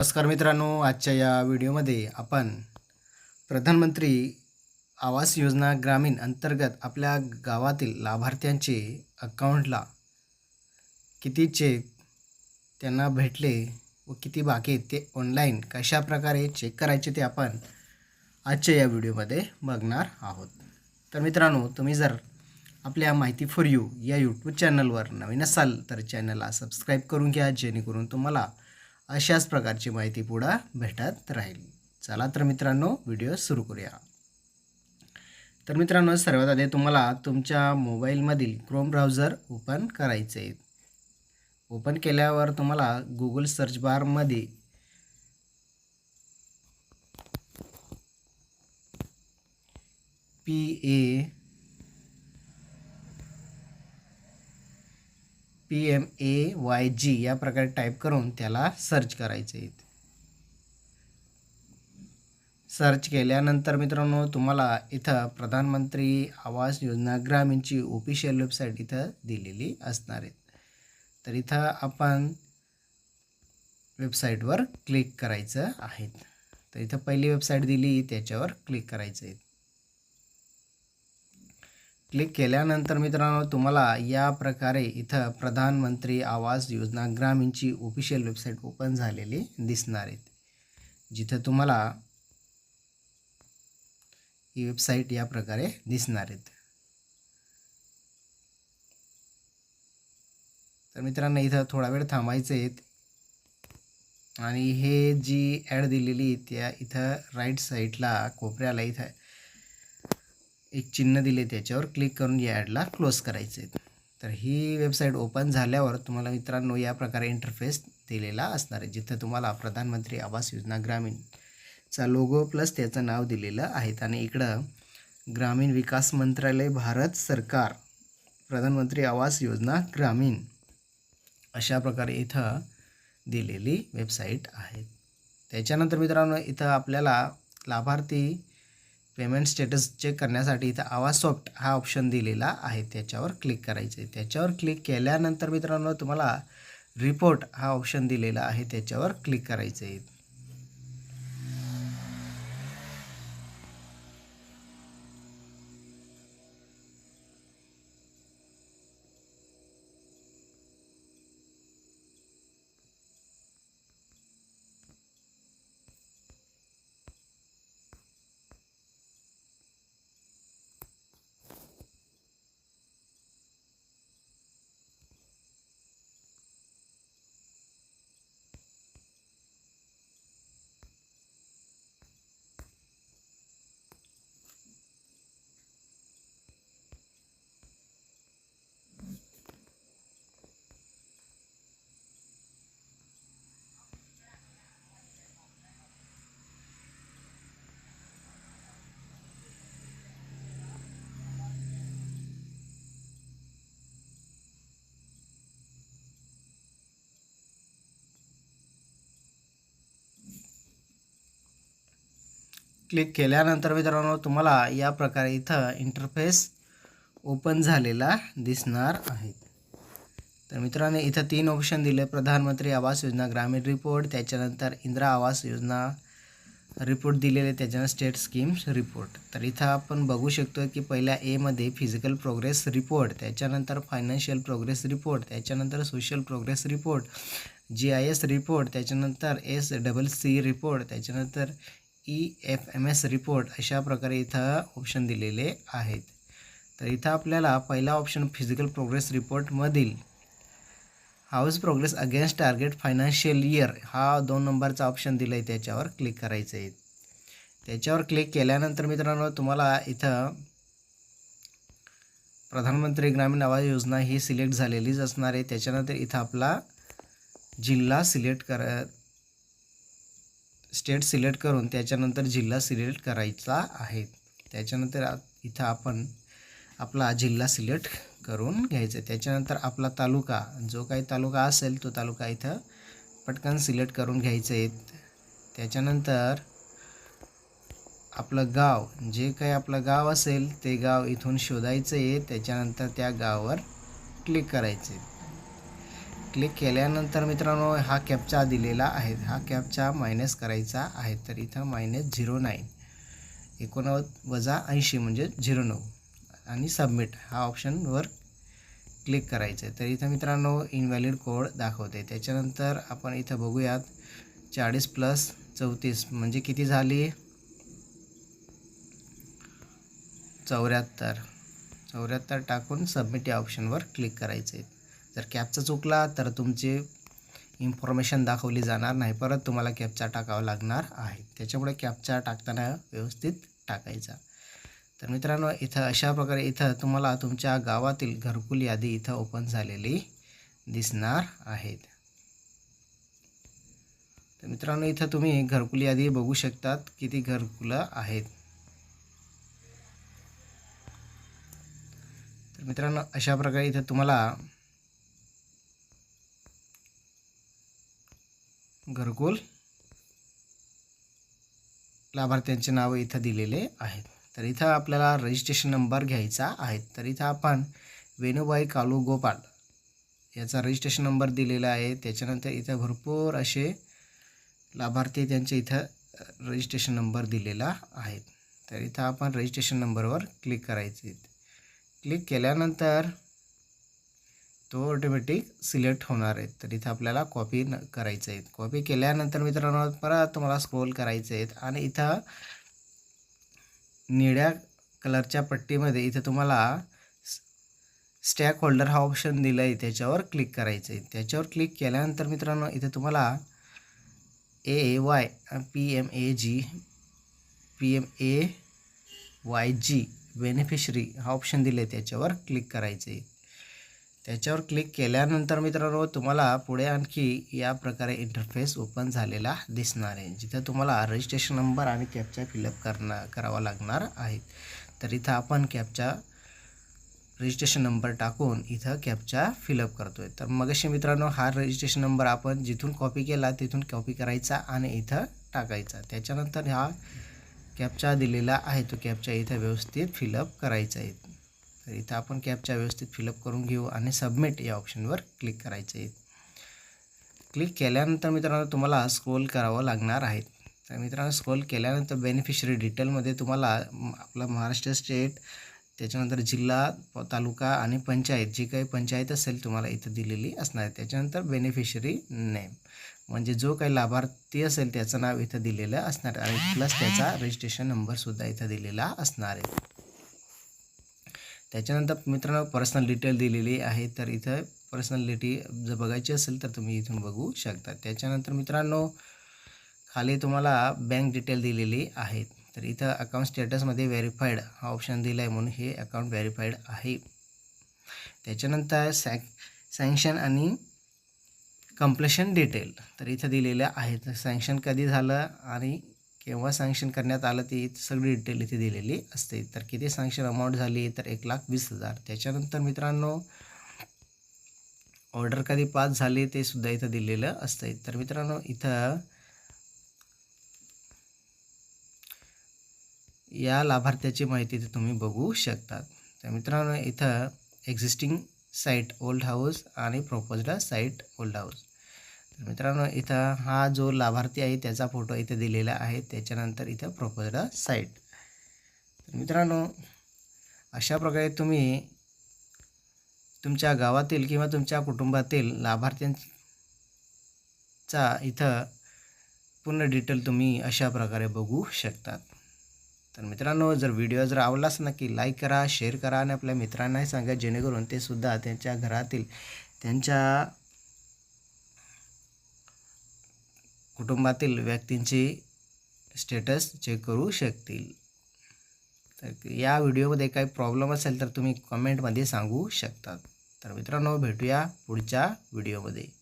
नमस्कार मित्रांनो आजच्या या व्हिडिओमध्ये आपण प्रधानमंत्री आवास योजना ग्रामीण अंतर्गत आपल्या गावातील लाभार्थ्यांचे अकाउंटला किती चेक त्यांना भेटले व किती बाकी ते ऑनलाईन कशा प्रकारे चेक करायचे ते आपण आजच्या या व्हिडिओमध्ये बघणार आहोत. तर मित्रांनो तुम्ही जर आपल्या माहिती फॉर यू या यूट्यूब चॅनलवर नवीन असाल तर चॅनलला सबस्क्राईब करून घ्या जेणेकरून तुम्हाला अशाच प्रकारची माहिती पुढं भेटत राहील. चला तर मित्रांनो व्हिडिओ सुरू करूया. तर मित्रांनो सर्वात आधी तुम्हाला तुमच्या मोबाईलमधील क्रोम ब्राउझर ओपन करायचे आहे. ओपन केल्यावर तुम्हाला गुगल सर्च बारमध्ये P A P M A Y G या प्रकारे टाईप करून त्याला सर्च करायचं आहे. सर्च केल्यानंतर मित्रांनो तुम्हाला इथं प्रधानमंत्री आवास योजना ग्रामीणची ऑफिशियल वेबसाईट इथं दिलेली असणार आहेत तर इथं आपण वेबसाईटवर क्लिक करायचं आहे. तर इथं पहिली वेबसाईट दिली त्याच्यावर क्लिक करायचं आहे. क्लिक केल्यानंतर मित्रांनो तुम्हाला या प्रकारे इथं प्रधानमंत्री Awas Yojana ग्रामीणची official website open झालेली दिसणार आहेत जिथं तुम्हाला ही वेबसाईट या प्रकारे दिसणार आहेत. तर मित्रांनो इथं थोडा वेळ थांबायचे आहेत आणि हे जी ॲड दिलेली त्या इथं राईट साईडला कोपऱ्याला इथं एक चिन्ह दिले त्याच्यावर क्लिक करून या ॲडला क्लोज करायचे तर ही वेबसाईट ओपन झाल्यावर तुम्हाला मित्रांनो या प्रकारे इंटरफेस दिलेला असणार आहे. जिथं तुम्हाला प्रधानमंत्री आवास योजना ग्रामीणचा लोगो प्लस त्याचं नाव दिलेलं आहेत आणि इकडं ग्रामीण विकास मंत्रालय भारत सरकार प्रधानमंत्री आवास योजना ग्रामीण अशा प्रकारे इथं दिलेली वेबसाईट आहे. त्याच्यानंतर मित्रांनो इथं आपल्याला लाभार्थी पेमेंट स्टेटस चेक करण्यासाठी इथं आवाज सॉफ्ट हा ऑप्शन दिलेला आहे. त्याच्यावर क्लिक करायचं आहे त्याच्यावर क्लिक केल्यानंतर मित्रांनो तुम्हाला रिपोर्ट हा ऑप्शन दिलेला आहे. त्याच्यावर क्लिक करायचं आहे क्लिक केल्यानंतर मित्रांनो तुम्हाला या प्रकारे इथं इंटरफेस ओपन झालेला दिसणार आहे. तर मित्रांनो इथं तीन ऑप्शन दिले. प्रधानमंत्री आवास योजना ग्रामीण रिपोर्ट त्याच्यानंतर इंदिरा आवास योजना रिपोर्ट दिलेले त्याच्यानंतर स्टेट स्कीम्स रिपोर्ट तर इथं आपण बघू शकतो की पहिल्या एमध्ये फिजिकल प्रोग्रेस रिपोर्ट त्याच्यानंतर फायनान्शियल प्रोग्रेस रिपोर्ट त्याच्यानंतर social progress report G I S report त्याच्यानंतर एस डबल सी रिपोर्ट त्याच्यानंतर E F M S report अशा प्रकारे इथं ऑप्शन दिलेले आहेत. तर इथं आपल्याला पहिला option physical progress रिपोर्टमधील house progress against target financial year हा दोन नंबरचा ऑप्शन दिला आहे त्याच्यावर क्लिक करायचं आहे त्याच्यावर क्लिक केल्यानंतर मित्रांनो तुम्हाला इथं प्रधानमंत्री ग्रामीण आवास योजना ही सिलेक्ट झालेलीच असणार आहे. त्याच्यानंतर इथं आपला जिल्हा सिलेक्ट कर स्टेट सिलेक्ट करून त्याच्यानंतर जिल्हा सिलेक्ट करायचा आहे. त्याच्यानंतर इथं आपण आपला जिल्हा सिलेक्ट करून घ्यायचा आहे. त्याच्यानंतर आपला तालुका जो काही तालुका असेल तो तालुका इथं पटकन सिलेक्ट करून घ्यायचं आहे. त्याच्यानंतर आपलं गाव जे काही आपलं गाव असेल ते गाव इथून शोधायचं आहे. त्याच्यानंतर त्या गावावर क्लिक करायचं आहे. क्लिक केल्यानंतर मित्रांनो हा कॅपचा दिलेला आहे. हा कॅपचा मायनस करायचा आहे. तर इथं मायनस झिरो नाईन एकोणनव्वद वजा ऐंशी म्हणजे झिरो नऊ. आणि सबमिट हा ऑप्शनवर क्लिक करायचं आहे तर इथं मित्रांनो इनव्हॅलिड कोड दाखवते. त्याच्यानंतर आपण इथं बघूयात चाळीस प्लस चौतीस म्हणजे किती झाली? चौऱ्याहत्तर. चौऱ्याहत्तर टाकून सबमिट या ऑप्शनवर क्लिक करायचं आहे जर कॅपचा चुकला तर तुमचे इन्फॉर्मेशन दाखवली जाणार नाही. परत तुम्हाला कॅपचा टाकावा लागणार आहे. त्याच्यामुळे कॅपचा टाकताना व्यवस्थित टाकायचा. तर मित्रांनो इथं अशा प्रकारे इथं तुम्हाला तुमच्या गावातील घरकुल यादी इथं ओपन झालेली दिसणार आहेत. तर मित्रांनो इथं तुम्ही घरकुल यादी बघू शकतात किती घरकुलं आहेत. तर मित्रांनो अशा प्रकारे इथं तुम्हाला घरकुल. लाभार्थ्यांचे नावं इथं दिलेले आहेत. तर इथं आपल्याला रजिस्ट्रेशन नंबर घ्यायचा आहे. तर इथं आपण वेणुबाई कालू गोपाळ याचा रजिस्ट्रेशन नंबर दिलेला आहे. त्याच्यानंतर इथं भरपूर असे लाभार्थी त्यांचे इथं रजिस्ट्रेशन नंबर दिलेला आहे. तर इथं आपण रजिस्ट्रेशन नंबरवर क्लिक करायचे. क्लिक केल्यानंतर तो ऑटोमॅटिक सिलेक्ट होणार आहे. तर इथं आपल्याला कॉपी न करायचं आहे. कॉपी केल्यानंतर मित्रांनो परत तुम्हाला स्क्रोल करायचं आहेत. आणि इथं निळ्या कलरच्या पट्टीमध्ये इथं तुम्हाला स्टॅक होल्डर हा ऑप्शन दिला आहे त्याच्यावर क्लिक करायचं आहे. त्याच्यावर क्लिक केल्यानंतर मित्रांनो इथं तुम्हाला A Y P M A G P M A Y G beneficiary हा ऑप्शन दिले त्याच्यावर क्लिक करायचं आहे. त्याच्यावर क्लिक केल्यानंतर मित्रांनो तुम्हाला पुढे आणखी या प्रकारे इंटरफेस ओपन झालेला दिसणार आहे. जिथं तुम्हाला रजिस्ट्रेशन नंबर आणि कॅपचा फिलअप करणं करावा लागणार आहे. तर इथं आपण कॅपचा रजिस्ट्रेशन नंबर टाकून इथं कॅपचा फिलअप करतो आहे तर मग असे मित्रांनो हा रजिस्ट्रेशन नंबर आपण जिथून कॉपी केला तिथून कॉपी करायचा आणि इथं टाकायचा. त्याच्यानंतर हा कॅपचा दिलेला आहे. तो कॅपचा इथं व्यवस्थित फिलअप करायचा आहे. तर इथं आपण कॅबच्या व्यवस्थित फिलअप करून घेऊ आणि सबमिट या ऑप्शनवर क्लिक करायचं आहे. क्लिक केल्यानंतर मित्रांनो तुम्हाला स्क्रोल करावं लागणार आहे. तर मित्रांनो स्क्रोल केल्यानंतर बेनिफिशरी डिटेलमध्ये तुम्हाला आपला महाराष्ट्र स्टेट त्याच्यानंतर जिल्हा तालुका आणि पंचायत जी काही पंचायत असेल तुम्हाला इथं दिलेली असणार आहे. त्याच्यानंतर बेनिफिशरी नेम म्हणजे जो काही लाभार्थी असेल त्याचं नाव इथं दिलेलं असणार आहे. आणि प्लस त्याचा रजिस्ट्रेशन नंबरसुद्धा इथं दिलेला असणार आहे. त्याच्यानंतर मित्रांनो पर्सनल डिटेल दिलेली आहे. तर इथं पर्सनॅलिटी जर बघायची असेल तर तुम्ही इथून बघू शकता. त्याच्यानंतर मित्रांनो खाली तुम्हाला बँक डिटेल दिलेली आहेत तर इथं अकाउंट स्टेटसमध्ये व्हेरीफाईड हा ऑप्शन दिला आहे म्हणून हे अकाउंट व्हेरीफाईड आहे. त्याच्यानंतर सॅ सँक्शन आणि कम्प्लेशन डिटेल तर इथं दिलेलं आहे. तर सँक्शन कधी झालं आणि केव्हा सँक्शन करण्यात आलं ती सगळी डिटेल इथे दिलेली असते. तर किती सँक्शन अमाऊंट झाली? तर एक लाख वीस हजार. त्याच्यानंतर मित्रांनो ऑर्डर कधी पास झाली ते सुद्धा इथं दिलेलं असतं. तर मित्रांनो इथं या लाभार्थ्याची माहिती ते तुम्ही बघू शकतात. तर मित्रांनो इथं एक्झिस्टिंग साईट ओल्ड हाऊस आणि प्रोपोज्ड साईट ओल्ड हाऊस तर मित्रांनो इथं हा जो लाभार्थी आहे त्याचा फोटो इथे दिलेला आहे. त्याच्यानंतर इथं प्रोपोज्ड साईट तर मित्रांनो अशा प्रकारे तुम्ही तुमच्या गावातील किंवा तुमच्या कुटुंबातील लाभार्थ्यांचा इथं पूर्ण डिटेल तुम्ही अशा प्रकारे बघू शकतात. तर मित्रांनो जर व्हिडिओ जर आवडलाच नक्की लाईक करा शेअर करा आणि आपल्या मित्रांनाही सांगा जेणेकरून ते सुद्धा त्यांच्या घरातील त्यांच्या कुटुंबातील व्यक्तींची स्टेटस चेक करू शकतील. तर या व्हिडिओमध्ये काही प्रॉब्लेम असेल तर तुम्ही कमेंटमध्ये सांगू शकतात. तर मित्रांनो भेटूया पुढच्या व्हिडिओमध्ये.